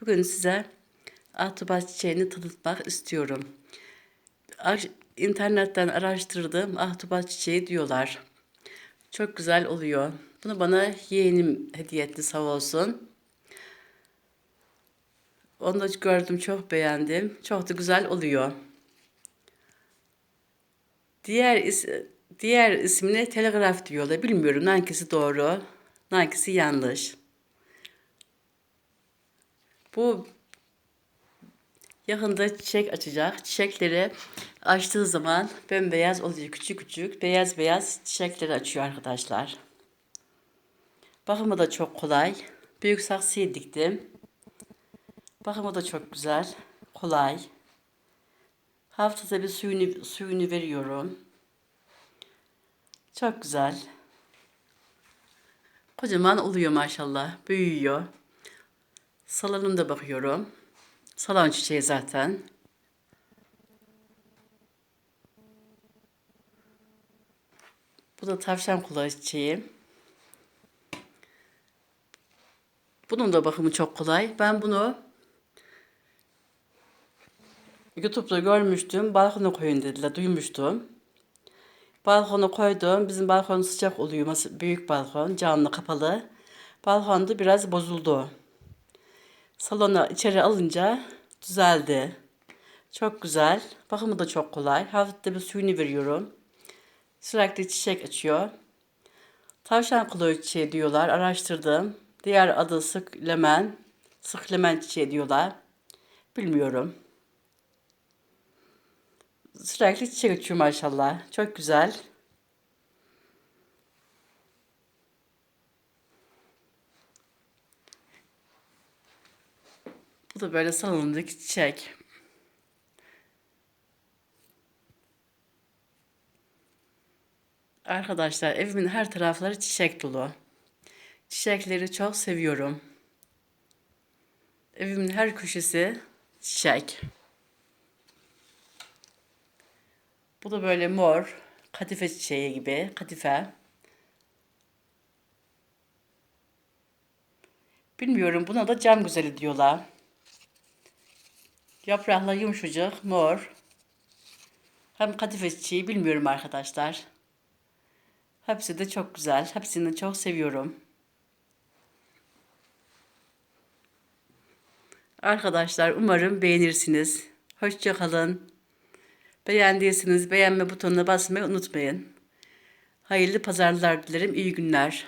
Bugün size ahtubat çiçeğini tanıtmak istiyorum. İnternetten araştırdım ahtubat çiçeği diyorlar. Çok güzel oluyor. Bunu bana yeğenim hediye etti sağ olsun. Onu da gördüm çok beğendim. Çok da güzel oluyor. Diğer is diğer ismini telegraf diyorlar. Bilmiyorum hangisi doğru, hangisi yanlış. Bu yakında çiçek açacak. Çiçekleri açtığı zaman bembeyaz oluyor. Küçük küçük beyaz beyaz çiçekleri açıyor arkadaşlar. Bakımı da çok kolay. Büyük saksıya diktim. Bakımı da çok güzel. Kolay. Haftada bir suyunu, suyunu veriyorum. Çok güzel. Kocaman oluyor maşallah. Büyüyor. Salonumda bakıyorum. Salon çiçeği zaten. Bu da tavşan kulağı çiçeği. Bunun da bakımı çok kolay. Ben bunu YouTube'da görmüştüm. Balkona koyun dediler. Duymuştum. Balkona koydum. Bizim balkon sıcak oluyor. Büyük balkon. Camlı kapalı. Balkonda biraz bozuldu. Salona içeri alınca düzeldi. Çok güzel. Bakımı da çok kolay. Hafifte bir suyunu veriyorum. Sürekli çiçek açıyor. Tavşan kulağı çiçeği diyorlar. Araştırdım. Diğer adı sık lemen. Sık lemen çiçeği diyorlar. Bilmiyorum. Sürekli çiçek açıyor maşallah. Çok güzel. Bu da böyle salonundaki çiçek. Arkadaşlar evimin her tarafları çiçek dolu. Çiçekleri çok seviyorum. Evimin her köşesi çiçek. Bu da böyle mor, kadife çiçeği gibi, kadife. Bilmiyorum buna da cam güzeli diyorlar. Yapraklar yumuşacık, mor. Hem kadife çiçeği bilmiyorum arkadaşlar. Hepsi de çok güzel. Hepsini çok seviyorum. Arkadaşlar umarım beğenirsiniz. Hoşça kalın. Beğendiyseniz beğenme butonuna basmayı unutmayın. Hayırlı pazarlar dilerim. İyi günler.